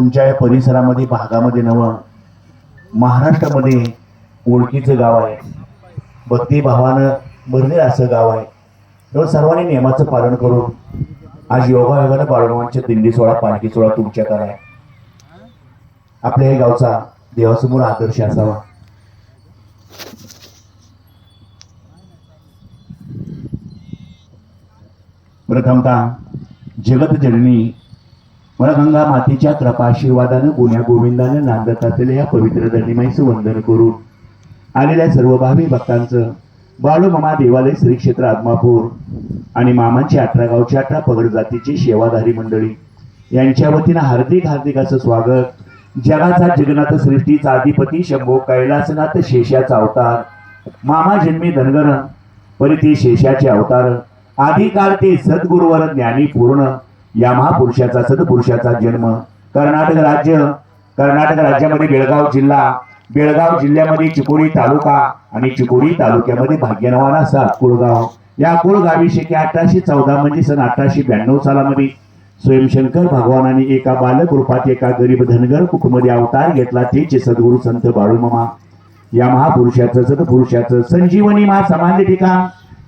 तुमच्या या परिसरामध्ये भागामध्ये नवं महाराष्ट्रामध्ये ओळखीचं गाव आहे. भक्ती भावानं भरलेलं असं गाव आहे. तेव्हा सर्वांनी नियमाचं पालन करून आज योगायोगानं बाळूमांच्या दिंडी सोहळा पालखी सोहळा तुमच्याकडे आहे. आपल्या हे गावचा देवासमोर आदर्श असावा. प्रथमतः जगत जननी गंगा मातेच्या कृपा आशीर्वादानं गुण्या गोविंदानं नांदत असलेल्या या पवित्र धनिमाईचं वंदन करून आलेल्या सर्व भावी भक्तांचं बाळूमामा देवालय श्री क्षेत्र आदमापूर आणि मामांची अठरा गावची अठरा पगड जातीची सेवाधारी मंडळी यांच्या वतीनं हार्दिक हार्दिक असं स्वागत. जगाचा जगन्नाथ सृष्टीचा अधिपती शंभो कैलासनाथ शेषाचा अवतार. मामा जन्मी धनगर परिती शेषाचे अवतार. आदिकाल ते सद्गुरुवर ज्ञानी पूर्ण. या महापुरुषाचा सदपुरुषाचा जन्म कर्नाटक राज्य कर्नाटक राज्यामध्ये बेळगाव जिल्हा. बेळगाव जिल्ह्यामध्ये चिकोडी तालुका आणि चिकोडी तालुक्यामध्ये भाग्यनवान असा कुळगाव. या कुळगावी शेके अठराशे चौदा म्हणजे सन अठराशे ब्याण्णव सालामध्ये स्वयंशंकर भगवानाने एका बालक रूपात एका गरीब धनगर कुटुंबामध्ये अवतार घेतला. तेचे सद्गुरु संत बाळूमामा या महापुरुषाचं सदपुरुषाचं संजीवनी मा समान्य ठिकाण.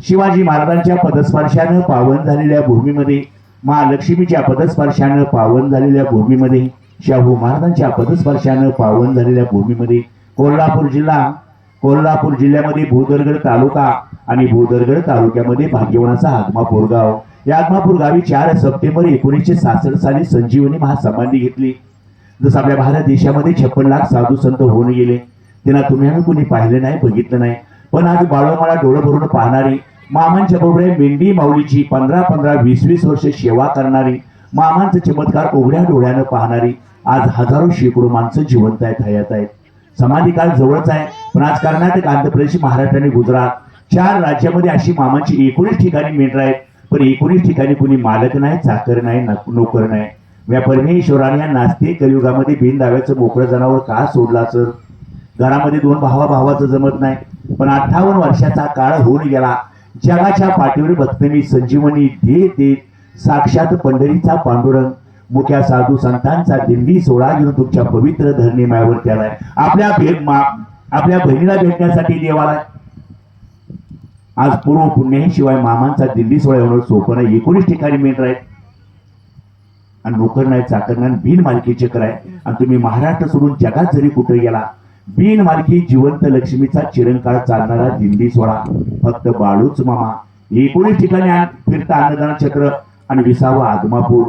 शिवाजी महाराजांच्या पदस्पर्शानं पावन झालेल्या भूमीमध्ये महालक्ष्मीच्या पदस्पर्शानं पावन झालेल्या भूमीमध्ये शाहू महाराजांच्या पदस्पर्शानं पावन झालेल्या भूमीमध्ये कोल्हापूर जिल्हा कोल्हापूर जिल्ह्यामध्ये भूदरगड तालुका आणि भूदरगड तालुक्यामध्ये भाग्यवनाचा आगमापूर गाव. या आगमापूर गावी चार सप्टेंबर एकोणीसशे सासष्ट साली संजीवनी महासमाधी घेतली. जसं आपल्या भारत देशामध्ये छप्पन लाख साधू संत होऊन गेले त्यांना तुम्ही आम्ही कोणी पाहिलं नाही बघितलं नाही. पण आज बाळोमाला डोळं भरून पाहणारी मामांच्या बरोबर मेंढी माऊलीची पंधरा पंधरा वीस वीस वर्ष सेवा करणारी मामांचे चमत्कार उघड्या डोळ्यानं पाहणारी आज हजारो शेकडो माणसं जिवंत आहेत हयात आहेत. समाधी काळ जवळच आहे पण आज कर्नाटक आंध्र प्रदेश महाराष्ट्र आणि गुजरात चार राज्यामध्ये अशी मामांची एकोणीस ठिकाणी मेंढर आहेत पण एकोणीस ठिकाणी कुणी मालक नाही चाकर नाही नोकर नाही. या परमेश्वराने या नास्तिक कलियुगामध्ये बिन दाव्याचं मोकळं जनावर का सोडला सर घरामध्ये दोन भावा भावाचं जमत नाही पण अठ्ठावन्न वर्षाचा काळ होऊन गेला जगाच्या पाठीवर भक्तमी संजीवनी दे दे साक्षात पंढरीचा पांडुरंग. मुख्या साधू संतांचा दिंडी सोहळा घेऊन तुमच्या पवित्र धरणी मायावर त्यालाय आपल्या भेट मा आपल्या बहिणीला भेटण्यासाठी देवाला. आज पूर्व पुण्य शिवाय मामांचा दिंडी सोहळा एवढं सोपं नाही एकोणीस ठिकाणी मेंढर आहेत आणि नोकर नाही चाकर नाही बिन मालकी चक्र आहे आणि तुम्ही महाराष्ट्र सोडून जगात जरी कुठे गेला बिनमालकी जिवंत लक्ष्मीचा चिरंकाळ चालणारा दिंडी सोहळा. फक्त बाळूच मामा. एकोणीस ठिकाणी फिरता अन्नदान छत्र आणि विसावा आगमापूर.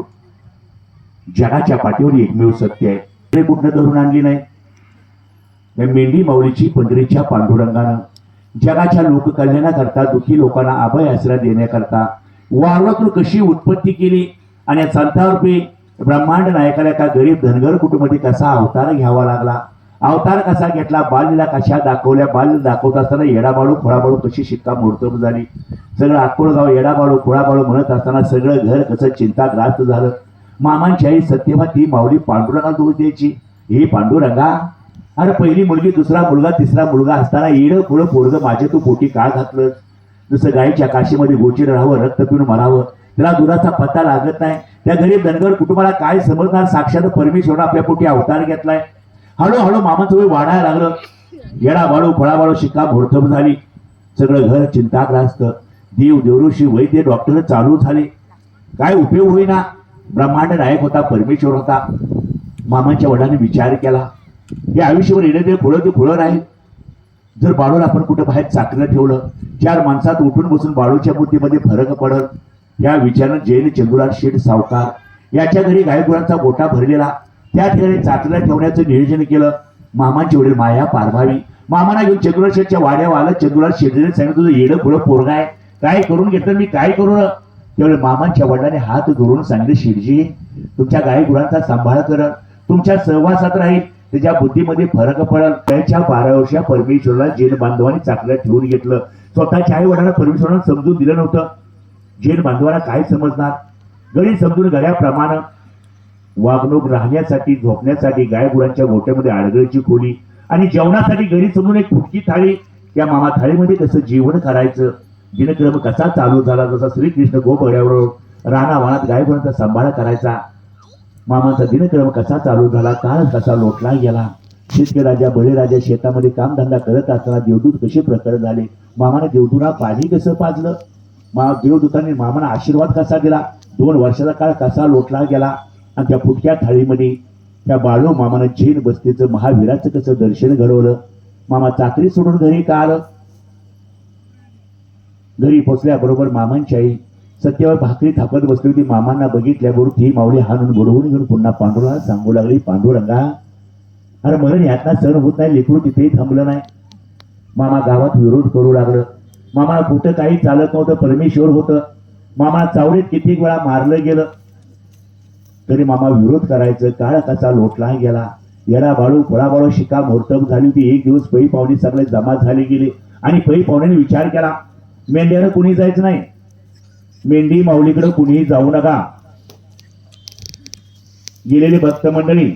जगाच्या पाठीवर एकमेव सत्य आहे. कुठनं धरून आणली नाही? या मेंढी माऊलीची पंढरीच्या पांडुरंगानं. जगाच्या लोककल्याणाकरता दुःखी लोकांना अभय आश्रय देण्याकरता वारवातून कशी उत्पत्ती केली आणि या संतारूपी ब्रह्मांड नायकाला एका गरीब धनगर कुटुंबातील कसा अवतार घ्यावा लागला? अवतार कसा घेतला? बालीला कशा दाखवल्या? बाल दाखवत असताना येडाबाळू खोळाबाळू कशी शिक्कामोर्तब झाली? सगळं अक्कोळगाव येडाबाळू खोळाबाळू म्हणत असताना सगळं घर कसं चिंताग्रास्त झालं? मामांची आई सत्यभा ती माऊली पांडुरंगा दोष द्यायची. हे पांडुरंगा? अरे पहिली मुलगी दुसरा मुलगा तिसरा मुलगा असताना येडं पुढं पोरग माझे तू पोटी का घातलं? जसं गायीच्या काशीमध्ये गोचीर राहावं रक्त पिऊन मरावं. त्याला दुधाचा पत्ता लागत नाही. त्या गरीब धनगर कुटुंबाला काय समजणार? साक्षात परमेश्वर आपल्या पोटी अवतार घेतलाय. हळूहळू मामाचं वय वाढायला लागलं. येडा बाळू फळा बाळू शिक्का भोडथब झाली. सगळं घर चिंताग्रस्त. देव देवऋषी वैद्य डॉक्टर चालू झाले. काय उपयोग होईना. ब्रह्मांड नायक होता परमेश्वर होता. मामांच्या वडिलांनी विचार केला. हे आयुष्यभर येणे ते फुलं ते फुलं राहील. जर बाळूला आपण कुठं बाहेर चाकणं ठेवलं चार माणसात उठून बसून बाळूच्या बुद्धीमध्ये फरक पडल या विचारानं जैन चंदुलाल शेठ सावकार याच्या घरी गायगुरांचा गोटा भरलेला. त्या ठिकाणी चाचण्या ठेवण्याचं नियोजन केलं. मामांची वडील माया पारभावी. मामाना घेऊन चंदुरार वाड्यावर आलं चंदुरार शेठने सांगितलं तुझं येडं पुढं पोरगा आहे. काय करून घेतलं मी? काय करू त्यावेळी मामांच्या वडिलांनी हात धरून सांगितले शिरजी तुमच्या गायगुरांचा सांभाळ करत तुमच्या सहवासात राहील. त्याच्या बुद्धीमध्ये फरक पडल. त्याच्या बारा वर्षा परमेश्वरला जैन बांधवांनी चाकल्या ठेवून घेतलं. स्वतःच्या आई वडिलांना परमेश्वरानं समजून दिलं नव्हतं. जैन बांधवांना काय समजणार? गडी समजून गळ्याप्रमाणे वागणूक राहण्यासाठी झोपण्यासाठी गायगुरांच्या गोट्यामध्ये आडगळीची खोली आणि जेवणासाठी घरी समजून एक फुटकी थाळी. त्या मामा थाळीमध्ये कसं जेवण करायचं? दिनक्रम कसा चालू झाला? जसा श्रीकृष्ण गोपगड्यावर राणा गायगुरांचा सांभाळ करायचा. मामाचा दिनक्रम कसा चालू झाला? काळ कसा लोटला गेला? शेतकऱ्याच्या बळीराजा शेतामध्ये कामधंदा करत असताना देवदूत कसे प्रकट झाले? मामाने देवदूला पाणी कसं पाजलं? मा देवदूतांनी मामाने आशीर्वाद कसा दिला? दोन वर्षाचा काळ कसा लोटला गेला? आणि त्या फुटक्या थाळीमध्ये त्या बाळू मामानं जैन बस्तीचं महावीराचं कसं दर्शन घडवलं. मामा चाकरी सोडून घरी का आलं? घरी पोचल्याबरोबर मामांची आई सत्यावर भाकरी थापत बसली होती. मामांना बघितल्याबरोबर ती माऊली हाणून बुडवून घेऊन पुन्हा पांडुरंगा सांगू लागली पांडुरंगा अरे मरण यातना सण होत नाही लेकरू तिथेही थांबलं नाही. मामा गावात विरोध करू लागलं. मामाला कुठं काही चालत नव्हतं परमेश्वर होतं. मामा चावडीत कित्येक वेळा मारलं गेलं. तरी मामा विरोध करायचं. काळ कसा लोटला गेला. येडा बाळू फळा बाळू शिका मोर्तब झाली होती. एक दिवस पै पाहुणे सगळे जमा झाले गेले. आणि पै पाहुण्याने विचार केला मेंढ्यानं कुणी जायचं नाही? मेंढी माऊलीकडे कुणीही जाऊ नका. गेलेले भक्त मंडळी